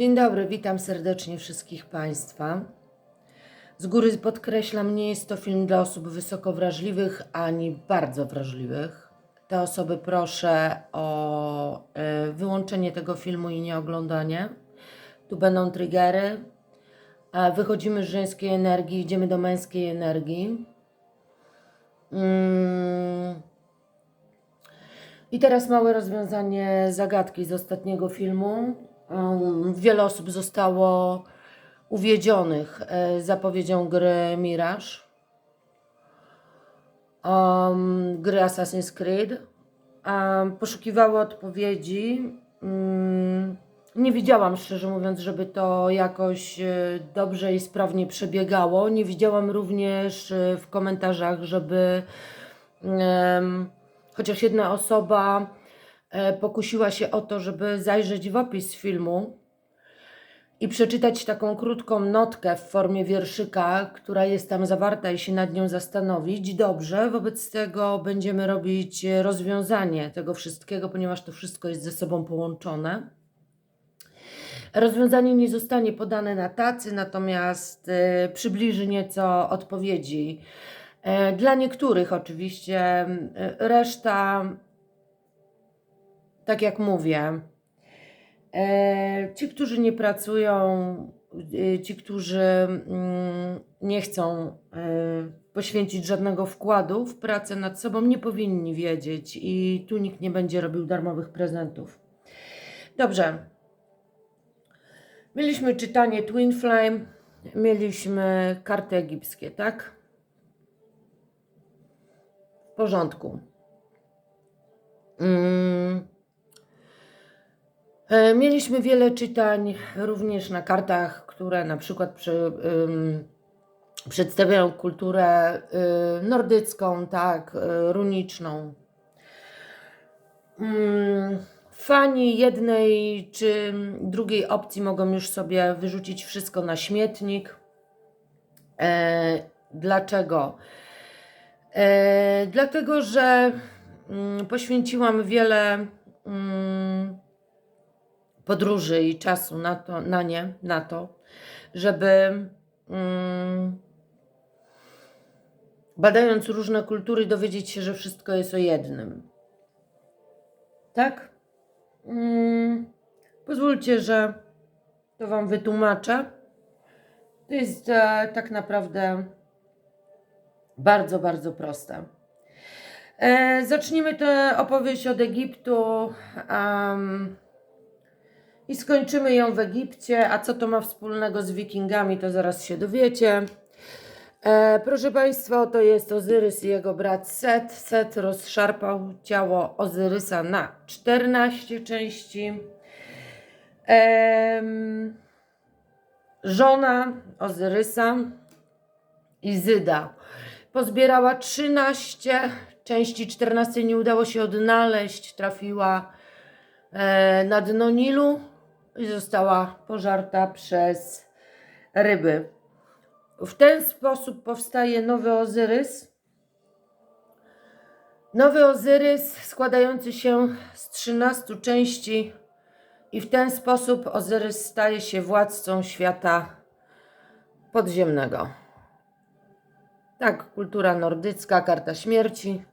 Dzień dobry, witam serdecznie wszystkich Państwa. Z góry podkreślam, nie jest to film dla osób wysoko wrażliwych ani bardzo wrażliwych. Te osoby proszę o e, wyłączenie tego filmu i nieoglądanie. Tu będą triggery. Wychodzimy z żeńskiej energii, idziemy do męskiej energii. Mm. I teraz małe rozwiązanie zagadki z ostatniego filmu. Um, wiele osób zostało uwiedzionych e, zapowiedzią gry Mirage, um, gry Assassin's Creed. Um, poszukiwało odpowiedzi. Mm, nie widziałam, szczerze mówiąc, żeby to jakoś e, dobrze i sprawnie przebiegało. Nie widziałam również e, w komentarzach, żeby em, chociaż jedna osoba pokusiła się o to, żeby zajrzeć w opis filmu i przeczytać taką krótką notkę w formie wierszyka, która jest tam zawarta i się nad nią zastanowić. Dobrze, wobec tego będziemy robić e, rozwiązanie tego wszystkiego, ponieważ to wszystko jest ze sobą połączone. Rozwiązanie nie zostanie podane na tacy, natomiast e, przybliży nieco odpowiedzi. E, Dla niektórych oczywiście, e, reszta, tak jak mówię, e, ci, którzy nie pracują, e, ci, którzy mm, nie chcą e, poświęcić żadnego wkładu w pracę nad sobą, nie powinni wiedzieć i tu nikt nie będzie robił darmowych prezentów. Dobrze. Mieliśmy czytanie Twin Flame, mieliśmy karty egipskie, tak? W porządku. Mieliśmy wiele czytań również na kartach, które na przykład przy, ym, przedstawiają kulturę y, nordycką, tak, y, runiczną. Mm, Fani jednej czy drugiej opcji mogą już sobie wyrzucić wszystko na śmietnik. E, dlaczego? E, dlatego, że mm, poświęciłam wiele mm, podróży i czasu na, to, na nie, na to, żeby mm, badając różne kultury dowiedzieć się, że wszystko jest o jednym. Tak? Mm, pozwólcie, że to Wam wytłumaczę. To jest e, tak naprawdę bardzo, bardzo proste. E, zacznijmy tę opowieść od Egiptu i skończymy ją w Egipcie. A co to ma wspólnego z Wikingami, to zaraz się dowiecie. E, proszę Państwa, oto jest Ozyrys i jego brat Set. Set rozszarpał ciało Ozyrysa na 14 części. Em, żona Ozyrysa, Izyda, pozbierała 13 części, 14 nie udało się odnaleźć, trafiła e, na dno Nilu i została pożarta przez ryby. W ten sposób powstaje nowy Ozyrys. Nowy Ozyrys składający się z 13 części i w ten sposób Ozyrys staje się władcą świata podziemnego. Tak, kultura nordycka, karta śmierci.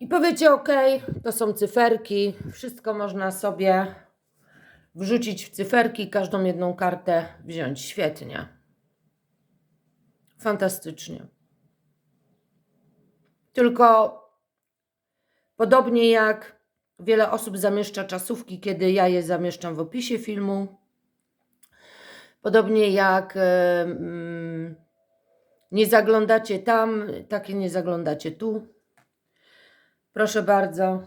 I powiecie, ok, to są cyferki, wszystko można sobie wrzucić w cyferki, każdą jedną kartę wziąć. Świetnie. Fantastycznie. Tylko podobnie jak wiele osób zamieszcza czasówki, kiedy ja je zamieszczam w opisie filmu, podobnie jak mm, nie zaglądacie tam, takie nie zaglądacie tu. Proszę bardzo.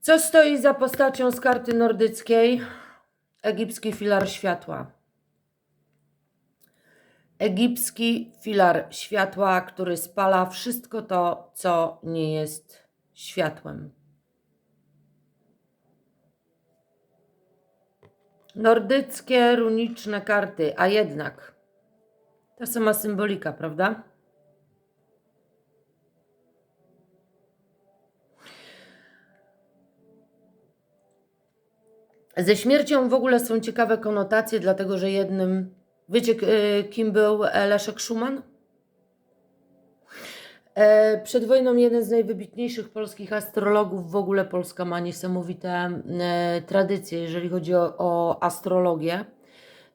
Co stoi za postacią z karty nordyckiej? Egipski filar światła. Egipski filar światła, który spala wszystko to, co nie jest światłem. Nordyckie, runiczne karty, a jednak ta sama symbolika, prawda? Ze śmiercią w ogóle są ciekawe konotacje, dlatego że jednym. Wiecie, y, kim był e, Leszek Szuman? E, Przed wojną jeden z najwybitniejszych polskich astrologów. W ogóle Polska ma niesamowite e, tradycje, jeżeli chodzi o, o astrologię.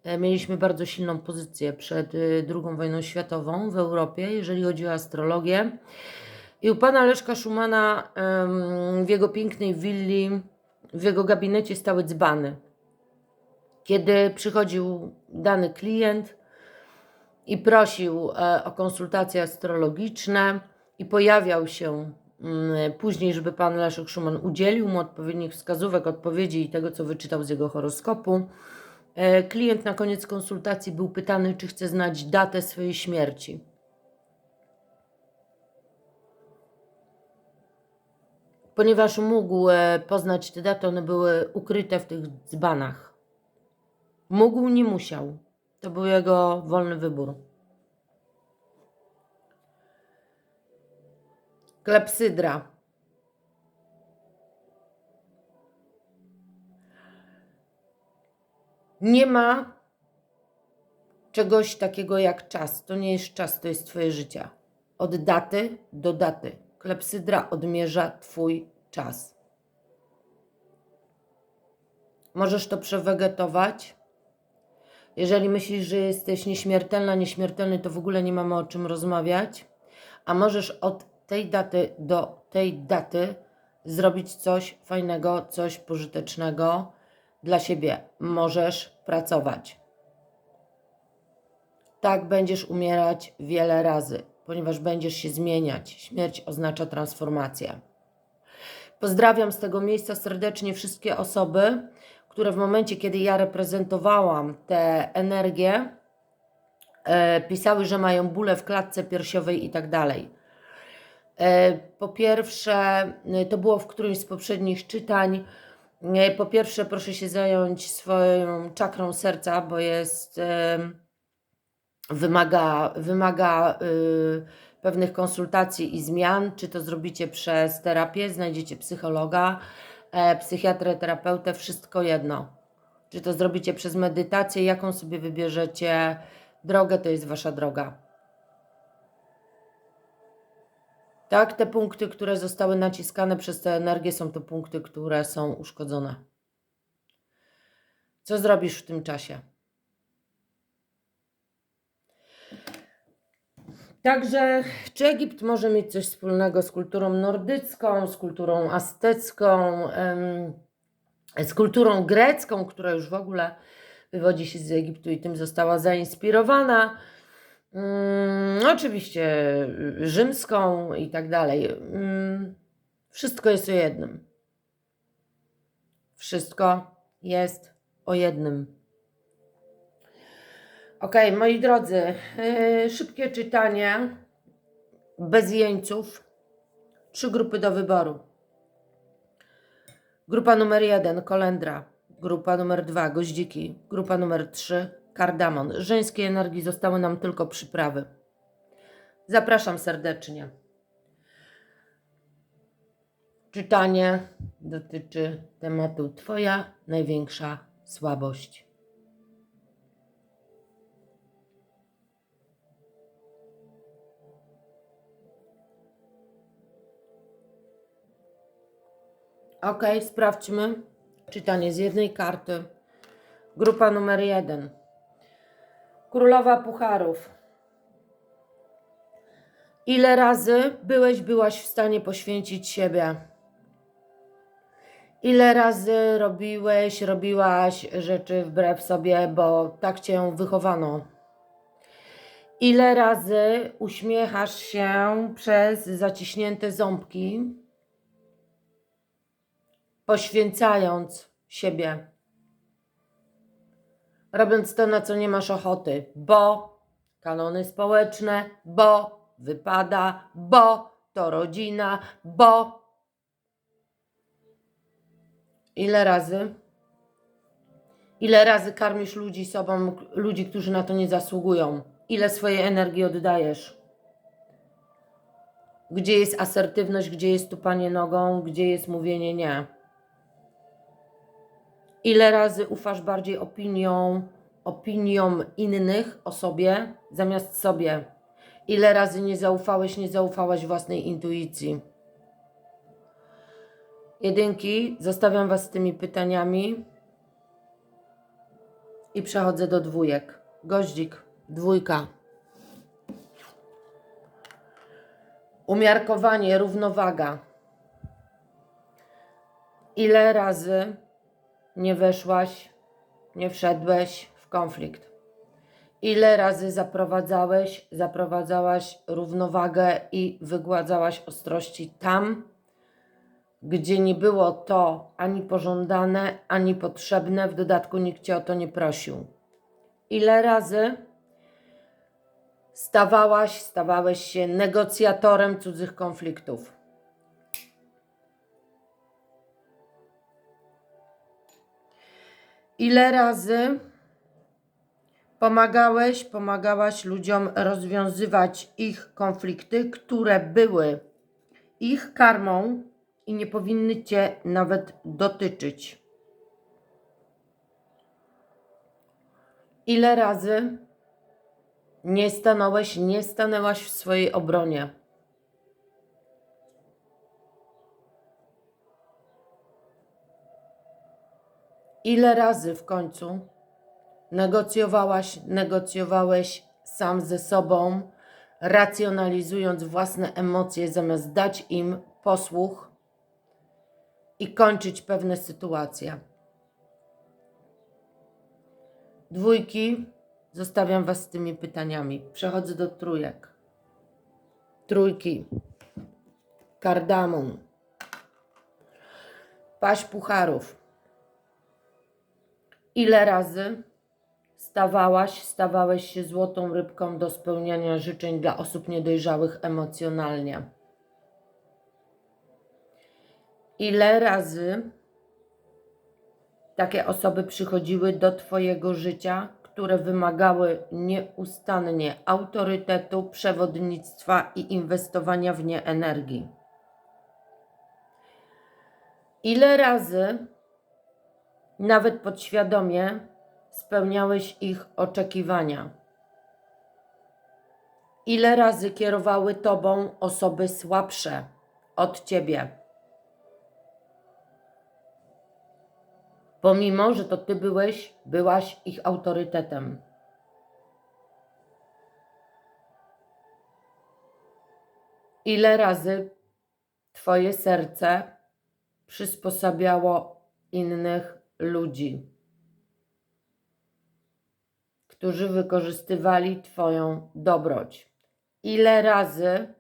E, Mieliśmy bardzo silną pozycję przed II wojną światową w Europie, jeżeli chodzi o astrologię. I u pana Leszka Szumana w jego pięknej willi, w jego gabinecie stały dzbany. Kiedy przychodził dany klient i prosił e, o konsultacje astrologiczne i pojawiał się mm, później, żeby pan Leszek Szuman udzielił mu odpowiednich wskazówek, odpowiedzi i tego, co wyczytał z jego horoskopu, e, klient na koniec konsultacji był pytany, czy chce znać datę swojej śmierci. Ponieważ mógł e, poznać te daty, one były ukryte w tych dzbanach. Mógł, nie musiał. To był jego wolny wybór. Klepsydra. Nie ma czegoś takiego jak czas. To nie jest czas, to jest Twoje życie. Od daty do daty. Klepsydra odmierza Twój czas. Możesz to przewegetować. Jeżeli myślisz, że jesteś nieśmiertelna, nieśmiertelny, to w ogóle nie mamy o czym rozmawiać. A możesz od tej daty do tej daty zrobić coś fajnego, coś pożytecznego dla siebie. Możesz pracować. Tak będziesz umierać wiele razy, ponieważ będziesz się zmieniać. Śmierć oznacza transformację. Pozdrawiam z tego miejsca serdecznie wszystkie osoby, które w momencie, kiedy ja reprezentowałam tę energię, e, pisały, że mają bóle w klatce piersiowej i tak dalej. E, Po pierwsze, e, to było w którymś z poprzednich czytań. Po pierwsze, proszę się zająć swoją czakrą serca, bo jest. Wymaga, wymaga y, pewnych konsultacji i zmian. Czy to zrobicie przez terapię, znajdziecie psychologa, e, psychiatrę, terapeutę, wszystko jedno. Czy to zrobicie przez medytację, jaką sobie wybierzecie drogę, to jest wasza droga. Tak, te punkty, które zostały naciskane przez tę energię, są to punkty, które są uszkodzone. Co zrobisz w tym czasie? Także, czy Egipt może mieć coś wspólnego z kulturą nordycką, z kulturą aztecką, z kulturą grecką, która już w ogóle wywodzi się z Egiptu i tym została zainspirowana? Mm, oczywiście y, rzymską i tak dalej. Mm, wszystko jest o jednym. Wszystko jest o jednym. Ok, moi drodzy, yy, szybkie czytanie, bez jeńców. Trzy grupy do wyboru. Grupa numer jeden, kolendra. Grupa numer dwa, goździki. Grupa numer trzy, kardamon. Żeńskiej energii zostały nam tylko przyprawy. Zapraszam serdecznie. Czytanie dotyczy tematu Twoja największa słabość. Ok, sprawdźmy. Czytanie z jednej karty. Grupa numer jeden. Królowa Pucharów. Ile razy byłeś, byłaś w stanie poświęcić siebie? Ile razy robiłeś, robiłaś rzeczy wbrew sobie, bo tak cię wychowano? Ile razy uśmiechasz się przez zaciśnięte ząbki? Poświęcając siebie, robiąc to, na co nie masz ochoty, bo kanony społeczne, bo wypada, bo to rodzina, bo. Ile razy? Ile razy karmisz ludzi sobą, ludzi, którzy na to nie zasługują? Ile swojej energii oddajesz? Gdzie jest asertywność, gdzie jest tupanie nogą, gdzie jest mówienie nie? Ile razy ufasz bardziej opiniom, opiniom innych o sobie zamiast sobie? Ile razy nie zaufałeś, nie zaufałaś własnej intuicji? Jedynki, zostawiam Was z tymi pytaniami i przechodzę do dwójek. Goździk, dwójka. Umiarkowanie, równowaga. Ile razy nie weszłaś, nie wszedłeś w konflikt? Ile razy zaprowadzałeś, zaprowadzałaś równowagę i wygładzałaś ostrości tam, gdzie nie było to ani pożądane, ani potrzebne, w dodatku nikt cię o to nie prosił? Ile razy stawałaś, stawałeś się negocjatorem cudzych konfliktów? Ile razy pomagałeś, pomagałaś ludziom rozwiązywać ich konflikty, które były ich karmą i nie powinny cię nawet dotyczyć? Ile razy nie stanąłeś, nie stanęłaś w swojej obronie? Ile razy w końcu negocjowałaś, negocjowałeś sam ze sobą, racjonalizując własne emocje, zamiast dać im posłuch i kończyć pewne sytuacje? Dwójki, zostawiam Was z tymi pytaniami. Przechodzę do trójek. Trójki. Kardamon. Paść pucharów. Ile razy stawałaś, stawałeś się złotą rybką do spełniania życzeń dla osób niedojrzałych emocjonalnie? Ile razy takie osoby przychodziły do Twojego życia, które wymagały nieustannie autorytetu, przewodnictwa i inwestowania w nie energii? Ile razy nawet podświadomie spełniałeś ich oczekiwania. Ile razy kierowały tobą osoby słabsze od ciebie? Pomimo, że to ty byłeś, byłaś ich autorytetem. Ile razy twoje serce przysposabiało innych ludzi, którzy wykorzystywali Twoją dobroć. Ile razy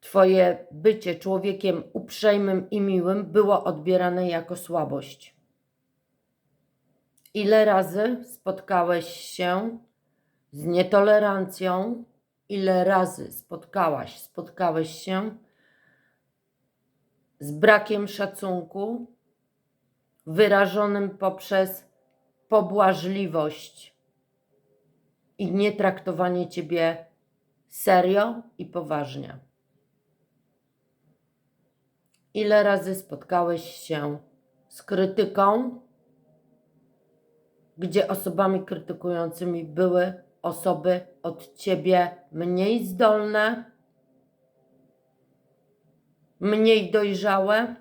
Twoje bycie człowiekiem uprzejmym i miłym było odbierane jako słabość? Ile razy spotkałeś się z nietolerancją? Ile razy spotkałaś, spotkałeś się z brakiem szacunku wyrażonym poprzez pobłażliwość i nietraktowanie ciebie serio i poważnie. Ile razy spotkałeś się z krytyką, gdzie osobami krytykującymi były osoby od ciebie mniej zdolne, mniej dojrzałe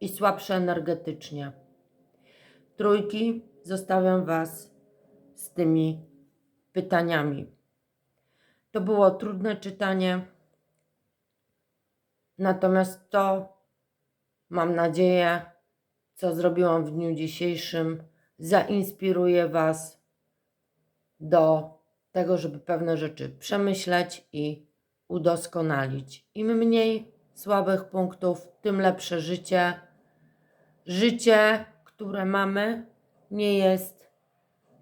i słabsze energetycznie. Trójki, zostawiam Was z tymi pytaniami. To było trudne czytanie, natomiast to, mam nadzieję, co zrobiłam w dniu dzisiejszym, zainspiruje Was do tego, żeby pewne rzeczy przemyśleć i udoskonalić. Im mniej słabych punktów, tym lepsze życie. Życie, które mamy, nie jest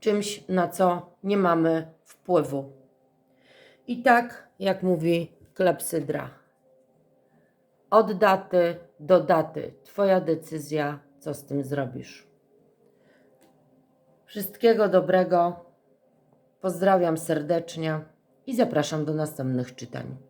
czymś, na co nie mamy wpływu. I tak, jak mówi klepsydra, od daty do daty, Twoja decyzja, co z tym zrobisz. Wszystkiego dobrego. Pozdrawiam serdecznie i zapraszam do następnych czytań.